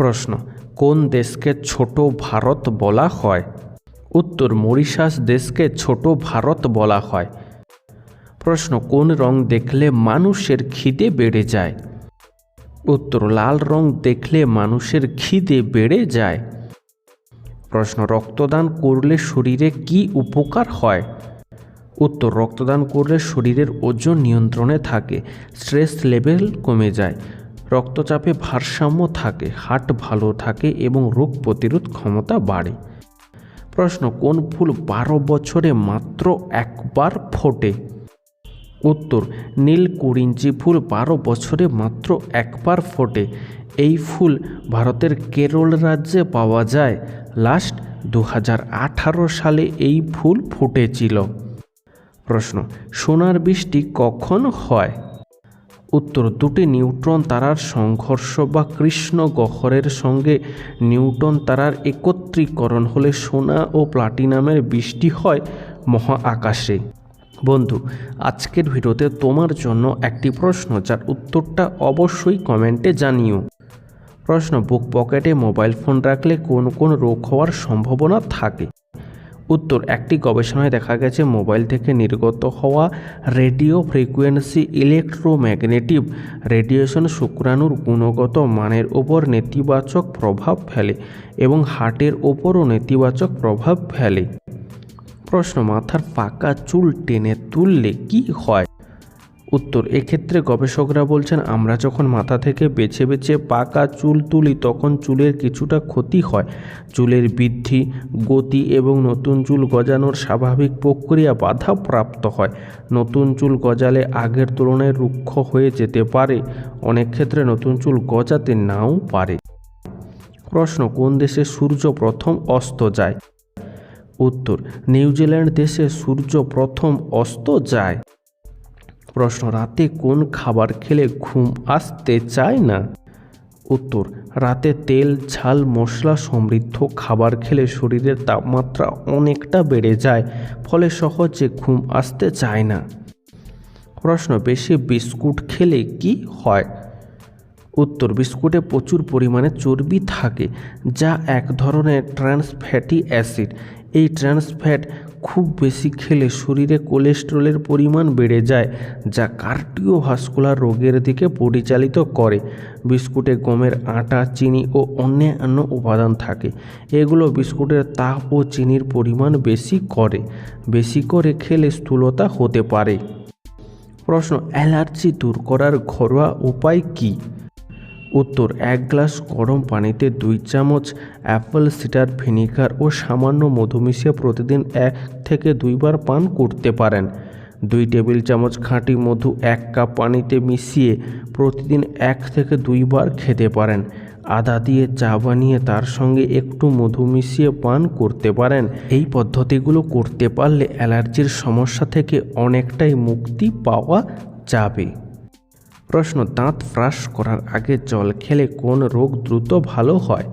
প্রশ্ন, কোন দেশকে ছোট ভারত বলা হয়? উত্তর, মরিশাস দেশকে ছোট ভারত বলা হয়। প্রশ্ন, কোন রং দেখলে মানুষের খিদে বেড়ে যায়? উত্তর, লাল রং দেখলে মানুষের খিদে বেড়ে যায়। প্রশ্ন, রক্তদান করলে শরীরে কি উপকার হয়? উত্তর, রক্তদান করলে শরীরের ওজন নিয়ন্ত্রণে থাকে, স্ট্রেস লেভেল কমে যায়। রক্তচাপে ভারসাম্য থাকে হার্ট ভালো থাকে এবং রোগ প্রতিরোধ ক্ষমতা বাড়ে। প্রশ্ন, কোন ফুল বারো বছরে মাত্র একবার ফোটে? উত্তর, নীল কুরিঞ্চি ফুল বারো বছরে মাত্র একবার ফোটে। এই ফুল ভারতের কেরল রাজ্যে পাওয়া যায়। লাস্ট দু হাজার আঠারো সালে এই ফুল ফুটেছিল। প্রশ্ন, সোনার বৃষ্টি কখন হয়? উত্তর দুটি নিউট্রন তারার সংঘর্ষ বা কৃষ্ণ গহ্বরের সঙ্গে নিউটন তারার একত্রীকরণ হলে সোনা ও প্লাটিনামের বৃষ্টি হয় মহা আকাশে বন্ধু, আজকের ভিডিওতে তোমার জন্য একটি প্রশ্ন, যার উত্তরটা অবশ্যই কমেন্টে জানিও। প্রশ্ন, বুক পকেটে মোবাইল ফোন রাখলে কোন কোন রোগ হওয়ার সম্ভাবনা থাকে? উত্তর, একটি গবেষণায় দেখা গেছে মোবাইল থেকে নির্গত হওয়া রেডিও ফ্রিকুয়েন্সি ইলেকট্রোম্যাগনেটিভ রেডিয়েশন শুক্রাণুর গুণগত মানের ওপর নেতিবাচক প্রভাব ফেলে এবং হার্টের ওপরও নেতিবাচক প্রভাব ফেলে। প্রশ্ন, মাথার পাকা চুল টেনে তুললে কি হয়? উত্তর, এক্ষেত্রে গবেষকরা বলছেন, আমরা যখন মাথা থেকে বেছে বেছে পাকা চুল তুলি, তখন চুলের কিছুটা ক্ষতি হয়। চুলের বৃদ্ধি, গতি এবং নতুন চুল গজানোর স্বাভাবিক প্রক্রিয়া বাধাপ্রাপ্ত হয়। নতুন চুল গজালে আগের তুলনায় রুক্ষ হয়ে যেতে পারে। অনেক ক্ষেত্রে নতুন চুল গজাতে নাও পারে। প্রশ্ন, কোন দেশে সূর্য প্রথম অস্ত যায়? উত্তর, নিউজিল্যান্ড দেশে সূর্য প্রথম অস্ত যায়। প্রশ্ন, রাতে কোন খাবার খেলে ঘুম আসতে চায় না? উত্তর, রাতে তেল, ঝাল, মশলা সমৃদ্ধ খাবার খেলে শরীরের তাপমাত্রা অনেকটা বেড়ে যায়, ফলে সহজে ঘুম আসতে চায় না। প্রশ্ন, বেশি বিস্কুট খেলে কি হয়? উত্তর, বিস্কুটে প্রচুর পরিমাণে চর্বি থাকে, যা এক ধরনের ট্রান্স ফ্যাটি অ্যাসিড। এই ট্রান্স ফ্যাট খুব বেশি খেলে শরীরে কোলেস্টেরলের পরিমাণ বেড়ে যায়, যা কার্ডিওভাস্কুলার রোগের দিকে পরিচালিত করে। বিস্কুটে গমের আটা, চিনি ও অন্যান্য উপাদান থাকে। এগুলো বিস্কুটের তাপ ও চিনির পরিমাণ বেশি করে বেশি করে খেলে স্থূলতা হতে পারে। প্রশ্ন, অ্যালার্জি দূর করার ঘরোয়া উপায় কী? উত্তর, এক গ্লাস গরম পানিতে দুই চামচ অ্যাপেল সিডার ভিনিগার ও সামান্য মধু মিশিয়ে প্রতিদিন এক থেকে দুইবার পান করতে পারেন। দুই টেবিল চামচ খাঁটি মধু এক কাপ পানিতে মিশিয়ে প্রতিদিন এক থেকে দুইবার খেতে পারেন। আদা দিয়ে চা বানিয়ে তার সঙ্গে একটু মধু মিশিয়ে পান করতে পারেন। এই পদ্ধতিগুলো করতে পারলে অ্যালার্জির সমস্যা থেকে অনেকটাই মুক্তি পাওয়া যাবে। প্রশ্ন, দাঁত ব্রাশ করার আগে জল খেলে কোন রোগ দ্রুত ভালো হয়?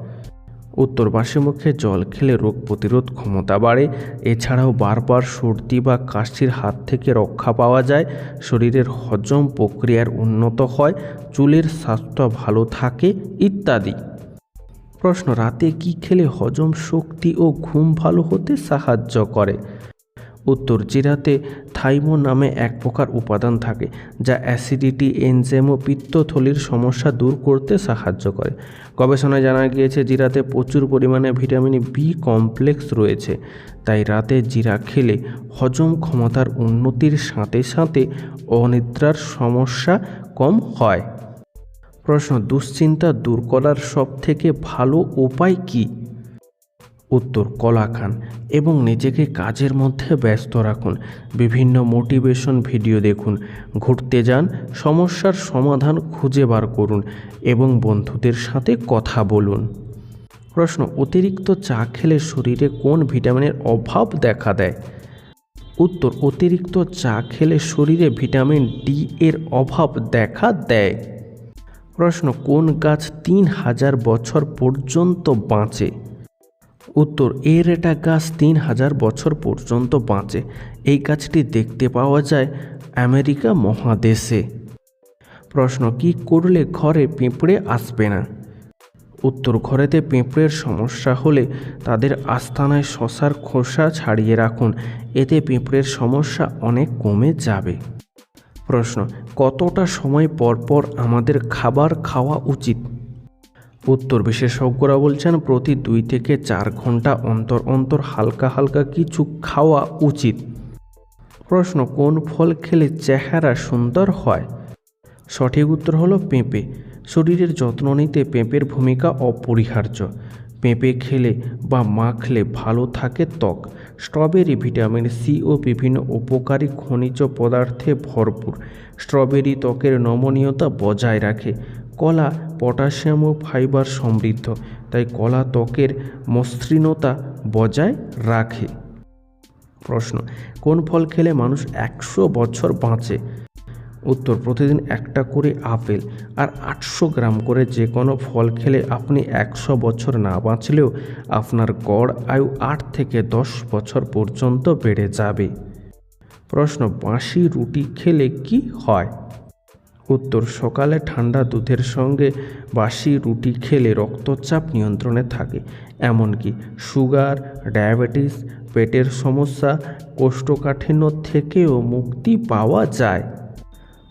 উত্তর বাসি মুখে, জল খেলে রোগ প্রতিরোধ ক্ষমতা বাড়ে, এছাড়াও বারবার সর্দি বা কাশির হাত থেকে রক্ষা পাওয়া যায়, শরীরের হজম প্রক্রিয়ার উন্নত হয়, চুলের স্বাস্থ্য ভালো থাকে, ইত্যাদি। প্রশ্ন, রাতে কি খেলে হজম শক্তি ও ঘুম ভালো হতে সাহায্য করে? উত্তর জিরাতে থাইমো নামে এক প্রকার উপাদান থাকে, যা অ্যাসিডিটি এনজেম ও পিত্তথলির সমস্যা দূর করতে সাহায্য করে। গবেষণায় জানা গিয়েছে, জিরাতে প্রচুর পরিমাণে ভিটামিন বি কমপ্লেক্স রয়েছে, তাই রাতে জিরা খেলে হজম ক্ষমতার উন্নতির সাথে সাথে অনিদ্রার সমস্যা কম হয়। প্রশ্ন, দুশ্চিন্তা দূর করার সবথেকে ভালো উপায় কী? উত্তর কলা খান এবং নিজেকে কাজের মধ্যে ব্যস্ত রাখুন। বিভিন্ন মোটিভেশন ভিডিও দেখুন, ঘুরতে যান, সমস্যার সমাধান খুঁজে বার করুন এবং বন্ধুদের সাথে কথা বলুন। প্রশ্ন, অতিরিক্ত চা খেলে শরীরে কোন ভিটামিনের অভাব দেখা দেয়? উত্তর, অতিরিক্ত চা খেলে শরীরে ভিটামিন ডি এর অভাব দেখা দেয়। প্রশ্ন, কোন গাছ তিন হাজার বছর পর্যন্ত বাঁচে? উত্তর এরেটা গাছ তিন হাজার বছর পর্যন্ত বাঁচে। এই গাছটি দেখতে পাওয়া যায় আমেরিকা মহাদেশে। প্রশ্ন, কি করলে ঘরে পিঁপড়ে আসবে না? উত্তর, ঘরেতে পিঁপড়ের সমস্যা হলে তাদের আস্তানায় শশার খোসা ছাড়িয়ে রাখুন। এতে পিঁপড়ের সমস্যা অনেক কমে যাবে। প্রশ্ন, কতটা সময় পর পর আমাদের খাবার খাওয়া উচিত? উত্তর বিশেষজ্ঞরা বলছেন, প্রতি দুই থেকে চার ঘণ্টা অন্তর অন্তর হালকা হালকা কিছু খাওয়া উচিত। প্রশ্ন, কোন ফল খেলে চেহারা সুন্দর হয়? সঠিক উত্তর হলো পেঁপে। শরীরের যত্ন নিতে পেঁপের ভূমিকা অপরিহার্য। পেঁপে খেলে বা মাখলে ভালো থাকে ত্বক। স্ট্রবেরি, ভিটামিন সি ও বিভিন্ন উপকারী খনিজ পদার্থে ভরপুর। স্ট্রবেরি ত্বকের নমনীয়তা বজায় রাখে। কলা, পটাশিয়াম ও ফাইবার সমৃদ্ধ, তাই কলা ত্বকের মসৃণতা বজায় রাখে। প্রশ্ন, কোন ফল খেলে মানুষ একশো বছর বাঁচে? উত্তর, প্রতিদিন একটা করে আপেল আর আটশো গ্রাম করে যে কোনো ফল খেলে আপনি একশো বছর না বাঁচলেও আপনার গড় আয়ু আট থেকে দশ বছর পর্যন্ত বেড়ে যাবে। প্রশ্ন, বাঁশি রুটি খেলে কি হয়? উত্তর সকালে ঠান্ডা দুধের সঙ্গে বাসি রুটি খেলে রক্তচাপ নিয়ন্ত্রণে থাকে। এমনকি সুগার, ডায়াবেটিস, পেটের সমস্যা, কোষ্ঠকাঠিন্য থেকেও মুক্তি পাওয়া যায়।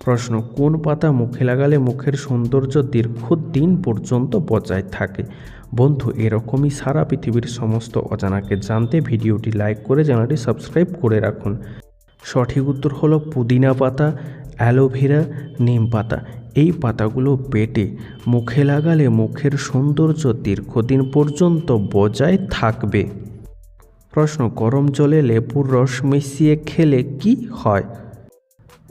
প্রশ্ন, কোন পাতা মুখে লাগালে মুখের সৌন্দর্য দীর্ঘদিন পর্যন্ত বজায় থাকে? বন্ধু, এরকমই সারা পৃথিবীর সমস্ত অজানাকে জানতে ভিডিওটি লাইক করে চ্যানেলটি সাবস্ক্রাইব করে রাখুন। সঠিক উত্তর হলো পুদিনা পাতা। অ্যালোভেরা, নিম পাতা। এই পাতাগুলো বেটে মুখে লাগালে মুখের সৌন্দর্য দীর্ঘদিন পর্যন্ত বজায় থাকবে। প্রশ্ন, গরম জলে লেবুর রস মিশিয়ে খেলে কি হয়?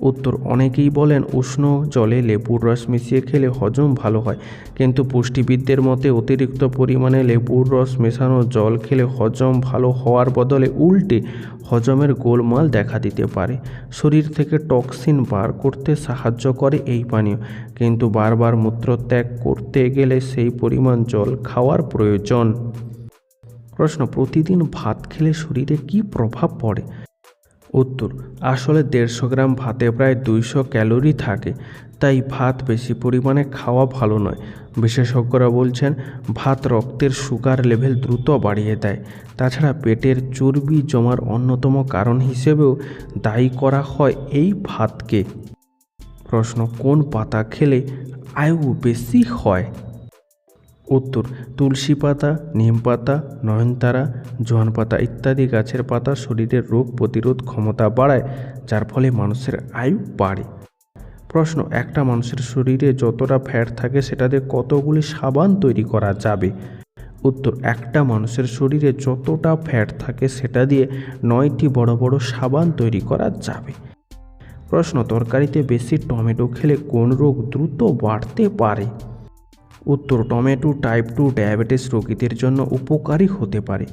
উত্তর অনেকেই বলেন উষ্ণ জলে লেবুর রস মিশিয়ে খেলে হজম ভালো হয়। কিন্তু পুষ্টিবিদদের মতে অতিরিক্ত পরিমাণে লেবুর রস মেশানো জল খেলে হজম ভালো হওয়ার বদলে উল্টে হজমের গোলমাল দেখা দিতে পারে। শরীর থেকে টক্সিন বার করতে সাহায্য করে এই পানীয়। কিন্তু বারবার মূত্রত্যাগ করতে গেলে সেই পরিমাণ জল খাওয়ার প্রয়োজন। প্রশ্ন, প্রতিদিন ভাত খেলে শরীরে কি প্রভাব পড়ে? উত্তর, আসলে দেড়শো গ্রাম ভাতে প্রায় দুইশো ক্যালোরি থাকে, তাই ভাত বেশি পরিমাণে খাওয়া ভালো নয়। বিশেষজ্ঞরা বলছেন, ভাত রক্তের সুগার লেভেল দ্রুত বাড়িয়ে দেয়। তাছাড়া পেটের চর্বি জমার অন্যতম কারণ হিসেবেও দায়ী করা হয় এই ভাতকে। প্রশ্ন, কোন পাতা খেলে আয়ু বেশি হয়? উত্তর, তুলসী পাতা, নিম পাতা নয়নতারা জোয়ান পাতা ইত্যাদি গাছের পাতা শরীরের রোগ প্রতিরোধ ক্ষমতা বাড়ায়, যার ফলে মানুষের আয়ু বাড়ে। প্রশ্ন, একটা মানুষের শরীরে যতটা ফ্যাট থাকে সেটা দিয়ে কতগুলি সাবান তৈরি করা যাবে? উত্তর, একটা মানুষের শরীরে যতটা ফ্যাট থাকে সেটা দিয়ে নয়টি বড় বড় সাবান তৈরি করা যাবে। প্রশ্ন, তরকারিতে বেশি টমেটো খেলে কোন রোগ দ্রুত বাড়তে পারে? উত্তর টমেটো টাইপ টু ডায়াবেটিস রোগীদের জন্য উপকারী হতে পারে।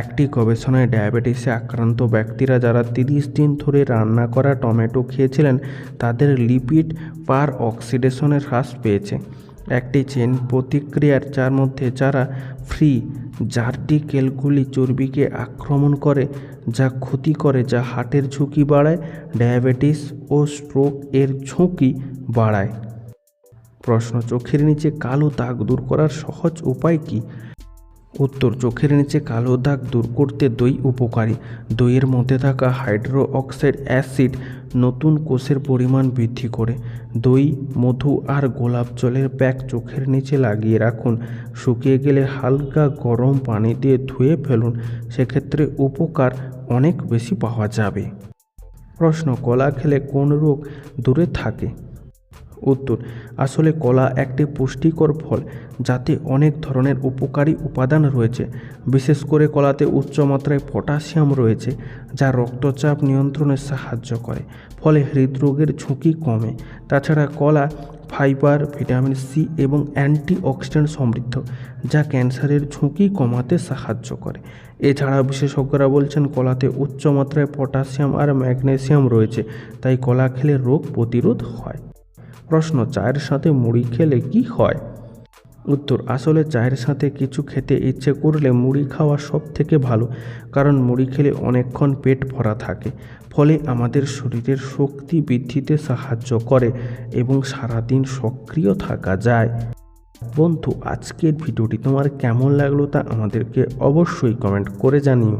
একটি গবেষণায় ডায়াবেটিসে আক্রান্ত ব্যক্তিরা যারা তিরিশ দিন ধরে রান্না করা টমেটো খেয়েছিলেন, তাদের লিপিড পার অক্সিডেশনের হ্রাস পেয়েছে। একটি চেন প্রতিক্রিয়ার যার মধ্যে যারা ফ্রি জার্টিকেলগুলি চর্বিকে আক্রমণ করে, যা ক্ষতি করে, যা হার্টের ঝুঁকি বাড়ায় ডায়াবেটিস ও স্ট্রোক এর ঝুঁকি বাড়ায়। প্রশ্ন, চোখের নিচে কালো দাগ দূর করার সহজ উপায় কি? উত্তর, চোখের নিচে কালো দাগ দূর করতে দই উপকারী। দইয়ের মধ্যে থাকা হাইড্রো অক্সাইড অ্যাসিড নতুন কোষের পরিমাণ বৃদ্ধি করে। দই, মধু আর গোলাপ জলের প্যাক চোখের নিচে লাগিয়ে রাখুন। শুকিয়ে গেলে হালকা গরম পানি দিয়ে ধুয়ে ফেলুন। সেক্ষেত্রে উপকার অনেক বেশি পাওয়া যাবে। প্রশ্ন, কলা খেলে কোন রোগ দূরে থাকে? উত্তর, আসলে কলা একটি পুষ্টিকর ফল যাতে অনেক ধরনের উপকারী উপাদান রয়েছে। বিশেষ করে কলাতে উচ্চ মাত্রায় পটাশিয়াম রয়েছে, যা রক্তচাপ নিয়ন্ত্রণে সাহায্য করে, ফলে হৃদরোগের ঝুঁকি কমে। তাছাড়া কলা, ফাইবার, ভিটামিন সি এবং অ্যান্টিঅক্সিডেন্ট সমৃদ্ধ, যা ক্যান্সারের ঝুঁকি কমাতে সাহায্য করে। এছাড়া বিশেষজ্ঞরা বলছেন, কলাতে উচ্চ মাত্রায় পটাশিয়াম আর ম্যাগনেসিয়াম রয়েছে, তাই কলা খেলে রোগ প্রতিরোধ হয়। প্রশ্ন, চায়ের সাথে মুড়ি খেলে কি হয়? উত্তর, আসলে চায়ের সাথে কিছু খেতে ইচ্ছে করলে মুড়ি খাওয়া সব থেকে ভালো, কারণ মুড়ি খেলে অনেকক্ষণ পেট ভরা থাকে। ফলে আমাদের শরীরের শক্তি বৃদ্ধিতে সাহায্য করে এবং সারাদিন সক্রিয় থাকা যায়। বন্ধু, আজকের ভিডিওটি তোমার কেমন লাগল তা আমাদেরকে অবশ্যই কমেন্ট করে জানিও।